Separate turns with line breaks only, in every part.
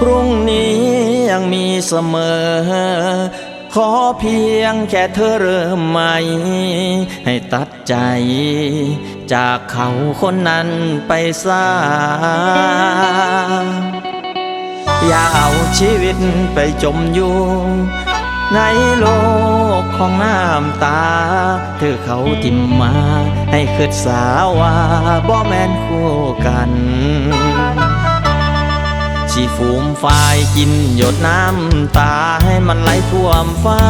พรุ่งนี้ยังมีเสมอ ขอเพียงแค่เธอเริ่มใหม่ ให้ตัดใจ จากเขาคนนั้นไปซะอย่าเอาชีวิตไปจมอยู่ ในโลกของน้ำตา เธอเขาทิมมา ให้คิดสาว่าบ่แม่นคู่กัน สิฟูมฝ่ายกินหยดน้ำตาให้มันไหลท่วมฟ้า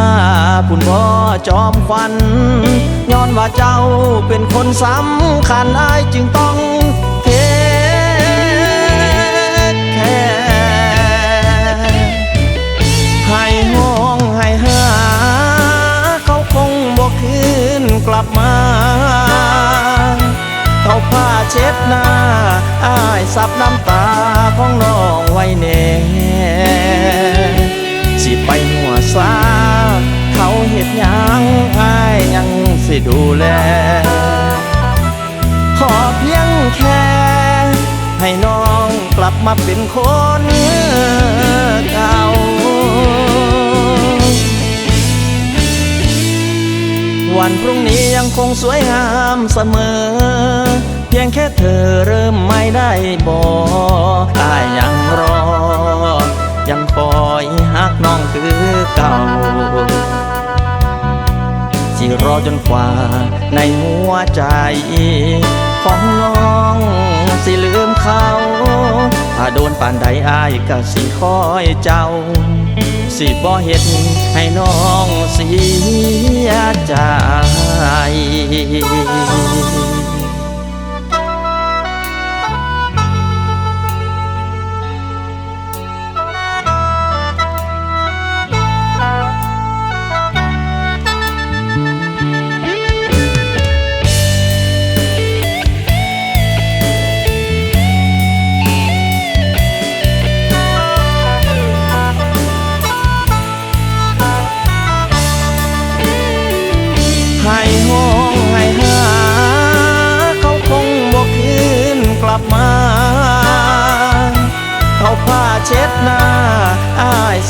คุณพ่อจอมควันย้อนว่าเจ้าเป็นคนสำคัญอายจึงต้อง ผ้าเช็ดหน้าอ้ายซับน้ำตาของน้องไว้แน่สิไปหัวซาเขาเห็ดยังอ้ายยังสิดูแล ขอเพียงแค่ ให้น้องกลับมาเป็นคนเก่า วันพรุ่งนี้ยังคงสวยงามเสมอ เพียงแค่เธอเริ่มไม่ได้บอกอายยังรอ ยังคอยหักน้องคือเก่าสิรอจนกว่าในหัวใจ ของน้องสิลืมเขา ถ้าโดนป่านใดอายก็สิคอยเจ้า สิบ่เห็นให้น้องเสียใจ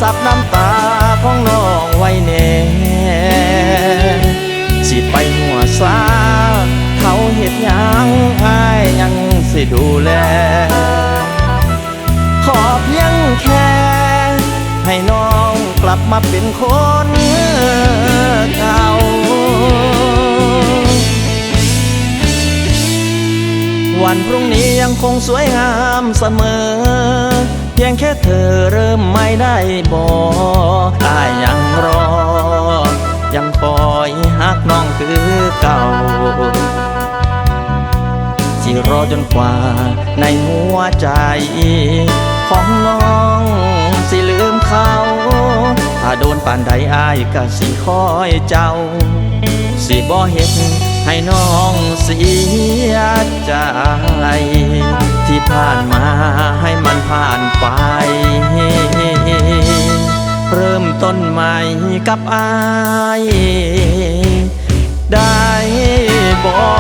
ซับน้ำตาของน้องไว้แน่สิไปหัวซาเขาเห็ดยังอายยังสิดูแล ขอเพียงแค่ ให้น้องกลับมาเป็นคนเก่าวันพรุ่งนี้ยังคงสวยงามเสมอ พียงแค่เธอเริ่มไม่ได้บอกอายยังรอ ยังคอยหักน้องคือเก่า สิรอจนกว่าในหัวใจ ของน้องสิลืมเขา ถ้าโดนป่านใดอายก็สิคอยเจ้า สิบ่เฮ็ดให้น้องเสียใจ ที่ผ่านมาให้มันผ่านไป เริ่มต้นใหม่กับอาย ได้บอก